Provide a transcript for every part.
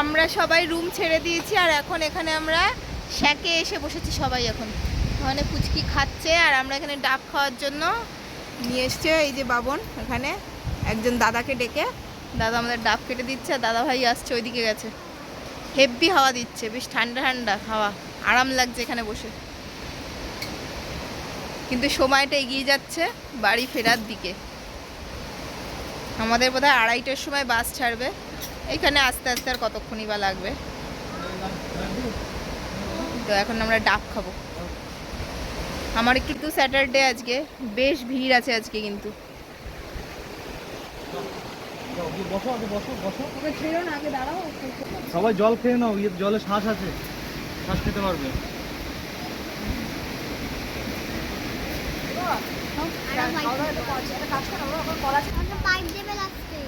আমরা সবাই রুম ছেড়ে দিয়েছি আর এখন এখানে আমরা শ্যাকে এসে বসেছি সবাই এখন। ওখানে পুচকি খাচ্ছে আর আমরা এখানে ডাব খাওয়ার জন্য নিয়ে এসছে এই যে বাবন এখানে। একজন দাদাকে ডেকে। দাদা আমাদের ডাব কেটে দিচ্ছে, আর দাদা ভাই আসছে, ওইদিকে গেছে। হেভি হাওয়া দিচ্ছে, বেশ ঠান্ডা ঠান্ডা হাওয়া। আরাম লাগছে এখানে বসে। কিন্তু সময়টা এগিয়ে যাচ্ছে বাড়ি ফেরার দিকে। আমাদের বোধহয় আড়াইটার সময় বাস ছাড়বে। এখানে আস্তে আস্তে আর কতক্ষণই বা লাগবে? তো এখন আমরা ডাব খাব। আমার কিন্তু স্যাটারডে আজকে বেশ ভিড় আছে আজকে কিন্তু। বসো আগে বসো বসো ওকে ছেড়ো না আগে দাঁড়াও সবাই জল খেয়ে নাও ইয়ে জলে শ্বাস আছে শ্বাস খেতে পারবে। পাইপ দেবে লাস্টে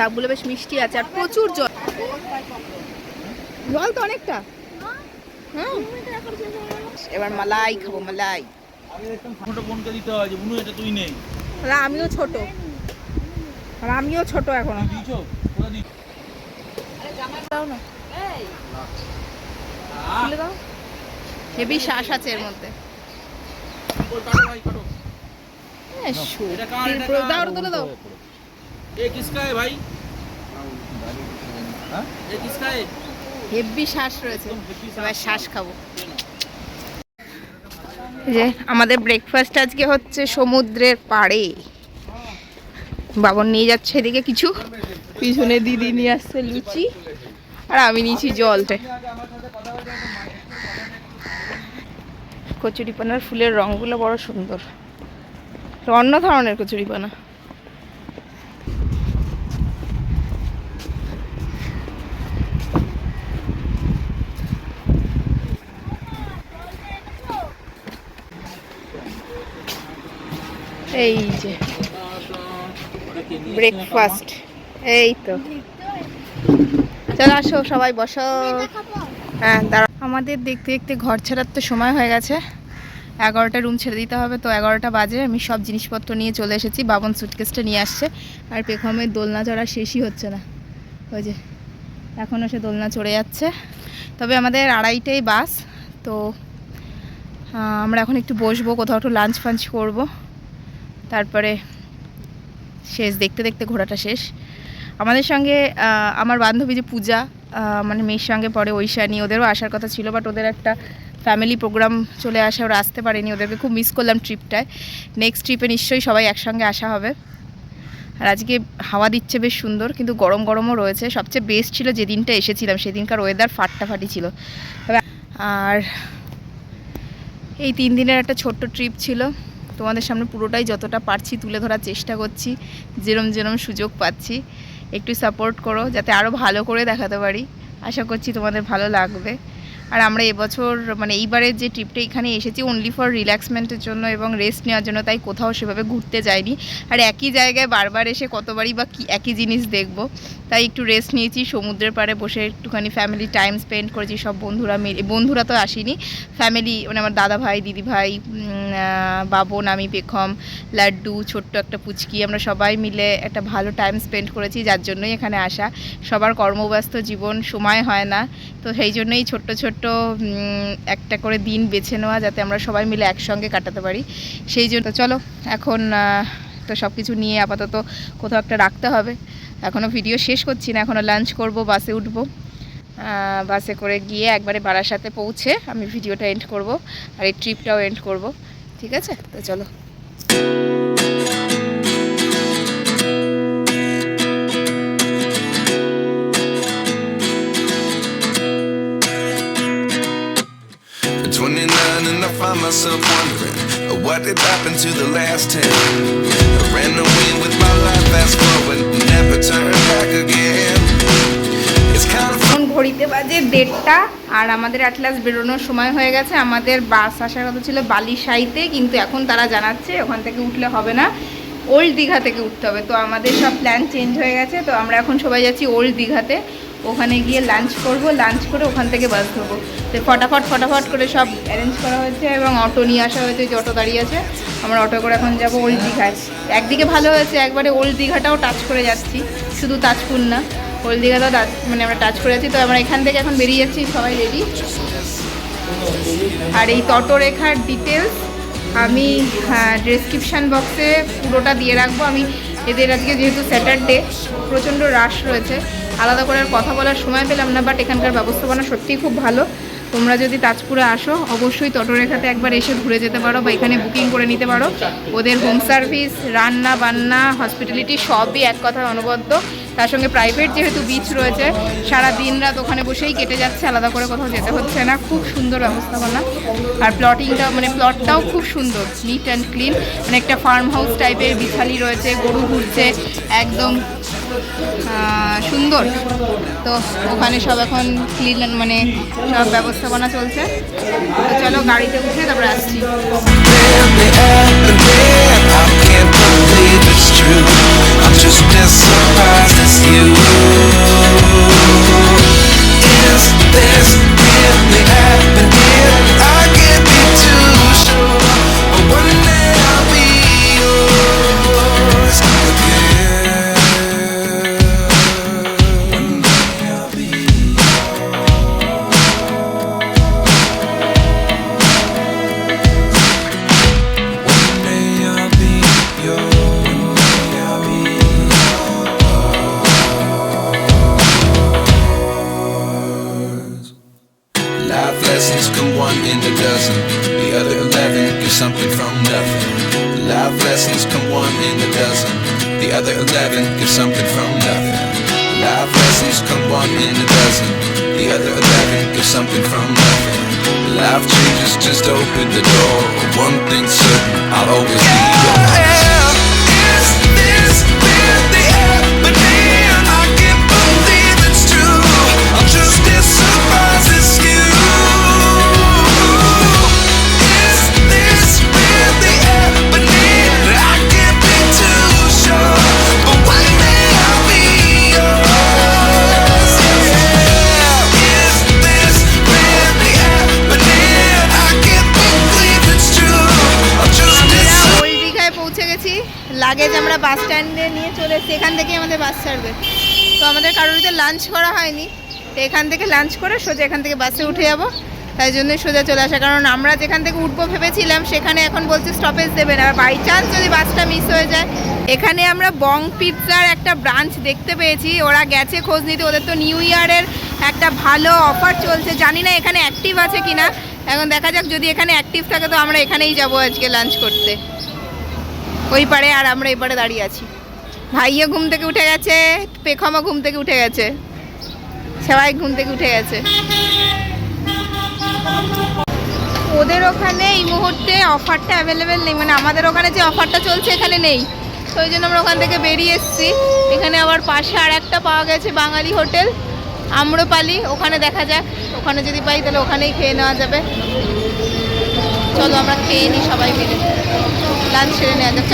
ডাবগুলো বেশ মিষ্টি আছে আর প্রচুর জল। জল তো অনেকটা। হ্যাঁ। এবার মালাই খাব মালাই। দিতে আমিও ছোট। আর আমিও ছোট এখনও। দাও না। শ্বাস আছে এর মধ্যে। দাও। দাও এ কিসকা ভাই। হেভি শ্বাস রয়েছে। শ্বাস। এবার শ্বাস খাব। যে আমাদের ব্রেকফাস্ট আজকে হচ্ছে সমুদ্রের পাড়ে। বাবন নিয়ে যাচ্ছে এদিকে কিছু। পিছনে দিদি নিয়ে আসছে লুচি। আর আমি নিয়েছি জল। কচুরিপানার ফুলের রঙগুলো বড় সুন্দর। অন্য ধরনের কচুরিপানা এই যে ব্রেকফাস্ট এই তো চলো আসো, সবাই বসো। হ্যাঁ আমাদের দেখতে দেখতে ঘর ছাড়ার তো সময় হয়ে গেছে। এগারোটা রুম ছেড়ে দিতে হবে তো এগারোটা বাজে। আমি সব জিনিসপত্র নিয়ে চলে এসেছি, বাবন সুটকেসটা নিয়ে আসছে। আর পেখমের দোলনা চড়া শেষই হচ্ছে না। ওই যে এখনও সে দোলনা চড়ে যাচ্ছে। তবে আমাদের আড়াইটাই বাস, তো আমরা এখন একটু বসবো, কোথাও একটু লাঞ্চ ফাঞ্চ করব। তারপরে শেষ, দেখতে দেখতে ঘোরাটা শেষ। আমাদের সঙ্গে আমার বান্ধবী যে পূজা মানে মেয়ের সঙ্গে পরে ঐশানি, ওদেরও আসার কথা ছিল বাট ওদের একটা ফ্যামিলি প্রোগ্রাম চলে আসে, ওরা আসতে পারেনি। ওদেরকে খুব মিস করলাম ট্রিপটায় নেক্সট ট্রিপে নিশ্চয়ই সবাই একসঙ্গে আসা হবে। আর আজকে হাওয়া দিচ্ছে বেশ সুন্দর, কিন্তু গরম গরমও রয়েছে। সবচেয়ে বেস্ট ছিল যেদিনটা এসেছিলাম, সেদিনকার ওয়েদার ফাটাফাটি ছিল। আর এই তিন দিনের একটা ছোট্ট ট্রিপ ছিল। তোমাদের সামনে পুরোটাই যতটা পারছি তুলে ধরার চেষ্টা করছি, যেরম যেরম সুযোগ পাচ্ছি। একটু সাপোর্ট করো, যাতে আরও ভালো করে দেখাতে পারি। আশা করছি তোমাদের ভালো লাগবে। আর আমরা এবছর মানে এইবারের যে ট্রিপটা এখানে এসেছি অনলি ফর রিল্যাক্সমেন্টের জন্য এবং রেস্ট নেওয়ার জন্য, তাই কোথাও সেভাবে ঘুরতে যাইনি। আর একই জায়গায় বারবার এসে কতবারই বা কি, একই জিনিস দেখব। তাই একটু রেস্ট নিয়েছি, সমুদ্রের পাড়ে বসে একটুখানি ফ্যামিলি টাইম স্পেন্ড করেছি, সব বন্ধুরা মিলে, বন্ধুরা তো আসেনি। ফ্যামিলি মানে আমার দাদা ভাই, দিদি ভাই বাবন, আমি, পেখম, লাড্ডু, ছোট্ট একটা পুচকি, আমরা সবাই মিলে একটা ভালো টাইম স্পেন্ড করেছি, যার জন্যই এখানে আসা। সবার কর্মব্যস্ত জীবন, সময় হয় না। তো সেই জন্যই ছোট্ট ছোট্ট উম, একটা করে দিন বেছে নেওয়া যাতে আমরা সবাই মিলে একসঙ্গে কাটাতে পারি। সেই জন্য চলো এখন তো সব কিছু নিয়ে আপাতত কোথাও একটা রাখতে হবে। এখনও ভিডিও শেষ করছি না এখনও লাঞ্চ করব বাসে উঠবো। বাসে করে গিয়ে একবারে বারাসাতে পৌঁছে আমি ভিডিওটা এন্ড করব আর এই ট্রিপটাও এন্ড করব। ঠিক আছে? তো চলো। Myself wondering what did happen to the last 10. I ran away with my life, fast forward, never turn back again. ঘড়িতে বাজে দেড়টা আর আমাদের অ্যাটলাস বেরোনোর সময় হয়ে গেছে। আমাদের বাস আসার কথা ছিল বালিশাইতে কিন্তু এখন তারা জানাচ্ছে ওখান থেকে উঠলে হবে না। ওল্ড দীঘা থেকে উঠতে হবে। তো আমাদের সব প্ল্যান চেঞ্জ হয়ে গেছে। তো আমরা এখন সবাই যাচ্ছি ওল্ড দীঘাতে। ওখানে গিয়ে লাঞ্চ করব লাঞ্চ করে ওখান থেকে বাস ধরবো। তো ফটাফট ফটাফট করে সব অ্যারেঞ্জ করা হয়েছে এবং অটো নিয়ে আসা হয়েছে, যে অটো দাঁড়িয়ে আছে। আমরা অটো করে এখন যাব ওল্ড দীঘায়। একদিকে ভালো হয়েছে, একবারে ওল্ড দীঘাটাও টাচ করে যাচ্ছি। শুধু তাজপুর না, ওল্ড দীঘাটাও মানে আমরা টাচ করে যাচ্ছি। তো আমরা এখান থেকে এখন বেরিয়ে যাচ্ছি, সবাই রেডি আর এই তটরেখার ডিটেলস আমি ডেসক্রিপশান বক্সে পুরোটা দিয়ে রাখব। আমি এদের আজকে যেহেতু স্যাটারডে প্রচণ্ড রাশ রয়েছে। আলাদা করে কথা বলার সময় পেলাম না বাট এখানকার ব্যবস্থাপনা সত্যিই খুব ভালো। তোমরা যদি তাজপুরে আসো, অবশ্যই তটরেখাতে একবার এসে ঘুরে যেতে পারো বা এখানে বুকিং করে নিতে পারো। ওদের হোম সার্ভিস রান্না, বান্না হসপিটালিটি সবই এক কথায় অনবদ্য। তার সঙ্গে প্রাইভেট যেহেতু বিচ রয়েছে, সারা দিন রাত ওখানে বসেই কেটে যাচ্ছে, আলাদা করে কোথাও যেতে হচ্ছে না। খুব সুন্দর ব্যবস্থাপনা। আর প্লটিংটা মানে প্লটটাও খুব সুন্দর নিট অ্যান্ড ক্লিন মানে একটা ফার্ম হাউস টাইপের বিছালি রয়েছে, গরু ঘুরছে, একদম সুন্দর। তো ওখানে সব এখন ক্লিন মানে সব ব্যবস্থাপনা চলছে। তো চলো গাড়িতে উঠে তারপরে আসছি। Just open the door. One thing's certain, I'll always be luggage আমরা বাস স্ট্যান্ডে নিয়ে চলে এসেছি, এখান থেকেই আমাদের বাস ছাড়বে। তো আমাদের কারোরিতে লাঞ্চ করা হয়নি, তো এখান থেকে লাঞ্চ করে সোজা এখান থেকে বাসে উঠে যাব। তাই জন্যই সোজা চলে আসা, কারণ আমরা যেখান থেকে উঠবো ভেবেছিলাম সেখানে এখন বলছে স্টপেজ দেবে না। বাই চান্স যদি বাসটা মিস হয়ে যায়, এখানে আমরা বং পিৎজার একটা ব্রাঞ্চ দেখতে পেয়েছি। ওরা গেছে, খোঁজ নিতে। ওদের তো নিউ ইয়ারের একটা ভালো অফার চলছে। জানি না এখানে অ্যাক্টিভ আছে কিনা। এখন দেখা যাক, যদি এখানে অ্যাক্টিভ থাকে, তো আমরা এখানেই যাব আজকে লাঞ্চ করতে। ওই পারে আর আমরা এপারে দাঁড়িয়ে আছি। ভাইয়া ঘুম থেকে উঠে গেছে পেখমা ঘুম থেকে উঠে গেছে। সবাই ঘুম থেকে উঠে গেছে। ওদের ওখানে এই মুহূর্তে অফারটা অ্যাভেলেবেল নেই মানে আমাদের ওখানে যে অফারটা চলছে এখানে নেই। তো ওই জন্য আমরা ওখান থেকে বেরিয়ে এসেছি। এখানে আবার পাশে আর একটা পাওয়া গেছে বাঙালি হোটেল, আম্রপালি। ওখানে দেখা যাক, ওখানে যদি পাই তাহলে ওখানেই খেয়ে নেওয়া যাবে। চলো আমরা খেয়ে নিই সবাই মিলে। লাঞ্চ সেরে নেওয়া যাক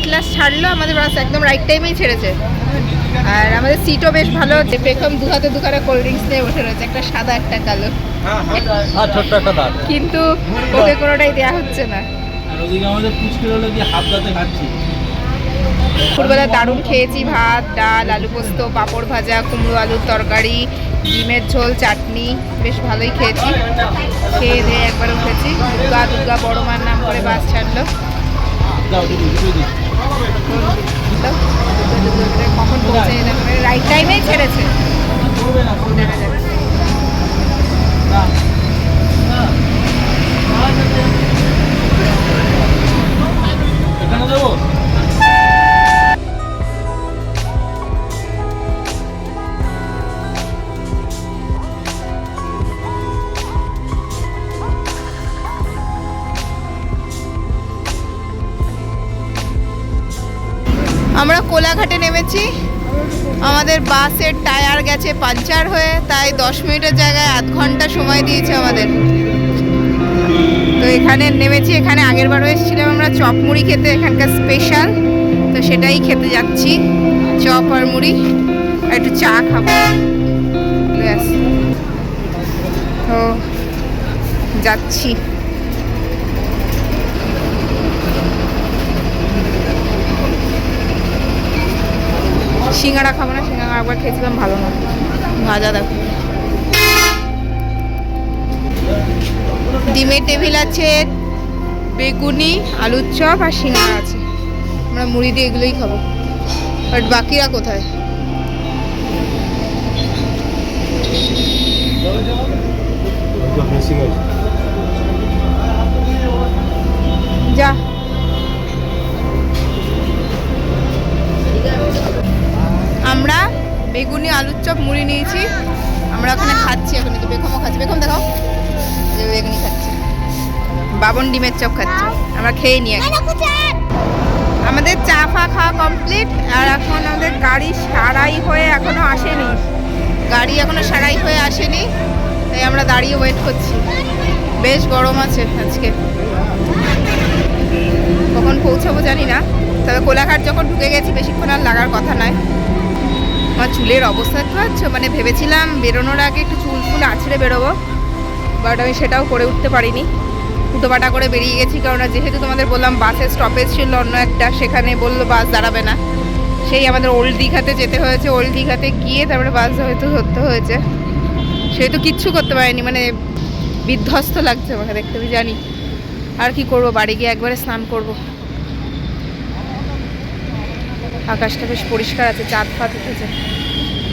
অ্যাটলাস ছাড়লো আমাদের বাস একদম রাইট টাইমেই ছেড়েছে। আর আমাদের সিটও বেশ ভালো হচ্ছে পেখম দু হাতে দুখানা কোল্ড ড্রিঙ্কস নিয়ে বসে রয়েছে একটা সাদা একটা কালো। একটা দাঁত কিন্তু ওকে কোনোটাই দেওয়া হচ্ছে না। আর ওদিকে আমাদের পুচকে হলো কি হাফ দাঁতে খাচ্ছি। দুপুরবেলা দারুণ খেয়েছি ভাত ডাল আলু পোস্ত পাঁপড় ভাজা কুমড়ো আলুর তরকারি ডিমের ঝোল চাটনি বেশ ভালোই খেয়েছি। খেয়ে দিয়ে একবার উঠেছি। দুর্গা দুর্গা বড় মার নাম করে বাস ছাড়লো। কখন পৌঁছে রাইট টাইমেই ছেড়েছে দেখা। এখানে দেবো কোলাঘাটে নেমেছি। আমাদের বাসের টায়ার গেছে পাঞ্চার হয়ে, তাই দশ মিনিটের জায়গায় আধ ঘণ্টা সময় দিয়েছে আমাদের। তো এখানে নেমেছি, এখানে আগের বারও এসেছিলাম আমরা, চপ মুড়ি খেতে এখানকার স্পেশাল তো সেটাই খেতে যাচ্ছি, চপ আর মুড়ি, আর একটু চা খাব। ব্যাস। তো যাচ্ছি। সিঙ্গাড়া খাব না সিঙ্গাড়া একবার খেয়েছিলাম, ভালো না। ভাজা দেখো ডিমের টেবিল আছে, বেগুনি, আলুর চপ আর সিঙ্গাড়া আছে। আমরা মুড়ি দিয়ে এগুলোই খাব। বাট বাকিরা কোথায়? যা নিয়েছি। আমরা ওখানে খাচ্ছি, এখন তো বেগমও খাচ্ছি। বেগম দেখাও। যে বেগুনি খাচ্ছে। বাবন ডিমের চপ খাচ্ছি। আমরা খেয়ে নিয়ে আমাদের চা ফা খাওয়া কমপ্লিট আর এখন আমাদের গাড়ি সারাই হয়ে এখনও আসেনি। গাড়ি এখনও সারাই হয়ে আসেনি, তাই আমরা দাঁড়িয়ে ওয়েট করছি। বেশ গরম আছে আজকে। কখন পৌঁছাবো জানি না। তবে কোলাঘাট যখন ঢুকে গেছি, বেশিক্ষণ আর লাগার কথা নয় আমার চুলের অবস্থা একটু পাচ্ছ মানে ভেবেছিলাম বেরোনোর আগে একটু চুল ফুল আছড়ে বেরোবো, বাট আমি সেটাও করে উঠতে পারিনি। উটোপাটা করে বেরিয়ে গেছি কারণ যেহেতু তোমাদের বললাম বাসের স্টপেজ ছিল অন্য একটা, সেখানে বলল বাস দাঁড়াবে না। সেই আমাদের ওল্ড দীঘাতে যেতে হয়েছে ওল্ড দীঘাতে গিয়ে তারপরে বাস হয়তো ধরতে হয়েছে। সেহেতু কিচ্ছু করতে পারিনি মানে বিধ্বস্ত লাগছে আমাকে দেখতে জানি। আর কি করব, বাড়ি গিয়ে একবারে স্নান করব। আকাশটা বেশ পরিষ্কার আছে, চাঁদ ফাঁদ উঠেছে।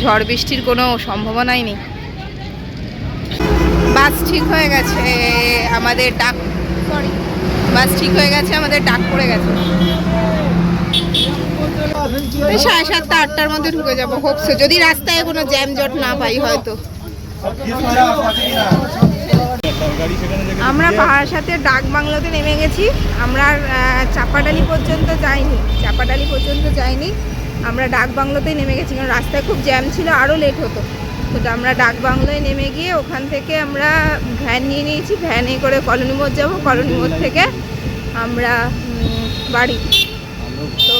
ঝড় বৃষ্টির কোনো সম্ভাবনাই নেই। বাস ঠিক হয়ে গেছে, আমাদের ডাক সরি বাস ঠিক হয়ে গেছে, আমাদের ডাক পড়ে গেছে। সাড়ে সাতটা, আটটার মধ্যে ঢুকে যাব হোপসো যদি রাস্তায় কোনো জ্যাম জট না পাই হয়তো। আমরা পাহাড় সাথে ডাক বাংলোতে নেমে গেছি। আমরা চাপাডালি পর্যন্ত যাইনি। চাপাডালি পর্যন্ত যাইনি। আমরা ডাক বাংলোতেই নেমে গেছি, কারণ রাস্তায় খুব জ্যাম ছিল আরও লেট হতো। তো আমরা ডাক বাংলোয় নেমে গিয়ে ওখান থেকে আমরা ভ্যান নিয়ে নিয়েছি। ভ্যানে করে কলোনি মোড় যাব। কলোনি মোড় থেকে আমরা বাড়ি। তো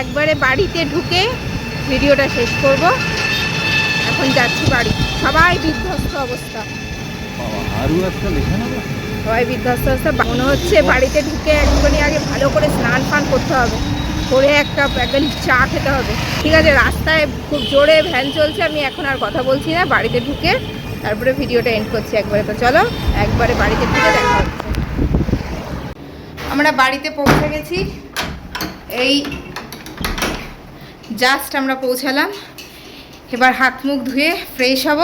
একবারে বাড়িতে ঢুকে ভিডিওটা শেষ করব। এখন যাচ্ছি বাড়ি। সবাই বিধ্বস্ত অবস্থা। সবাই বিধ্বস্ত অবস্থা। মনে হচ্ছে বাড়িতে ঢুকে একটুখানি আগে ভালো করে স্নান ফান করতে হবে। করে একটা একদম চা খেতে হবে। ঠিক আছে রাস্তায় খুব জোরে ভ্যান চলছে আমি এখন আর কথা বলছি না। বাড়িতে ঢুকে তারপরে ভিডিওটা এন্ড করছি একবারে। তো চলো একবারে বাড়িতে ঢুকে দেখা হচ্ছে। আমরা বাড়িতে পৌঁছে গেছি। এই জাস্ট আমরা পৌঁছালাম। এবার হাত মুখ ধুয়ে ফ্রেশ হব।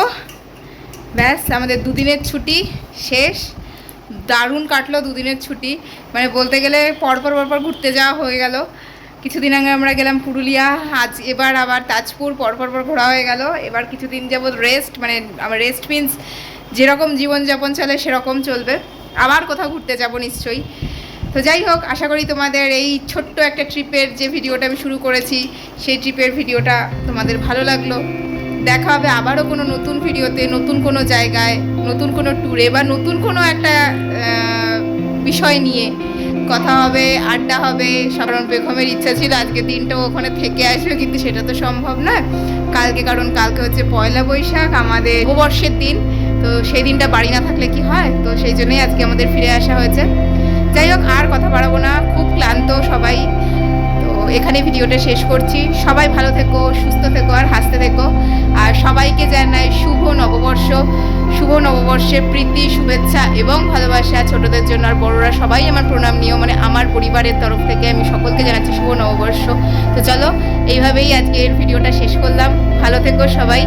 ব্যাস, আমাদের দুদিনের ছুটি শেষ। দারুণ কাটলো দুদিনের ছুটি। মানে বলতে গেলে পরপর পরপর ঘুরতে যাওয়া হয়ে গেল। কিছুদিন আগে আমরা গেলাম পুরুলিয়া, আজ এবার আবার তাজপুর, পরপর পর ঘোরা হয়ে গেল। এবার কিছুদিন যাবৎ রেস্ট মানে আমার রেস্ট মিন্স যেরকম জীবনযাপন চলে সেরকম চলবে। আবার কোথাও ঘুরতে যাব নিশ্চয়ই। তো যাই হোক, আশা করি তোমাদের এই ছোট্ট একটা ট্রিপের যে ভিডিওটা আমি শুরু করেছি, সেই ট্রিপের ভিডিওটা তোমাদের ভালো লাগল। দেখা হবে আবারও কোনো নতুন ভিডিওতে, নতুন কোনো জায়গায়, নতুন কোনো ট্যুরে বা নতুন কোনো একটা বিষয় নিয়ে। কথা হবে, আড্ডা হবে, সাধারণ বেগমের ইচ্ছা ছিল আজকে দিনটা ওখানে থেকে আসবে, কিন্তু সেটা তো সম্ভব না কালকে কারণ কালকে হচ্ছে পয়লা বৈশাখ, আমাদের নববর্ষের দিন। তো সেই দিনটা বাড়ি না থাকলে কি হয়? তো সেই জন্যই আজকে আমাদের ফিরে আসা হয়েছে। যাই হোক, আর কথা বাড়াবো না। খুব ক্লান্ত সবাই। তো এখানে ভিডিওটা শেষ করছি। সবাই ভালো থেকো, সুস্থ থেকো, আর হাসতে থেকো। আর সবাইকে জানাই শুভ নববর্ষ। শুভ নববর্ষে প্রীতি, শুভেচ্ছা এবং ভালোবাসা ছোটদের জন্য। আর বড়রা সবাই আমার প্রণাম নিও। মানে আমার পরিবারের তরফ থেকে আমি সকলকে জানাচ্ছি শুভ নববর্ষ। তো চলো, এইভাবেই আজকের ভিডিওটা শেষ করলাম। ভালো থেকো সবাই।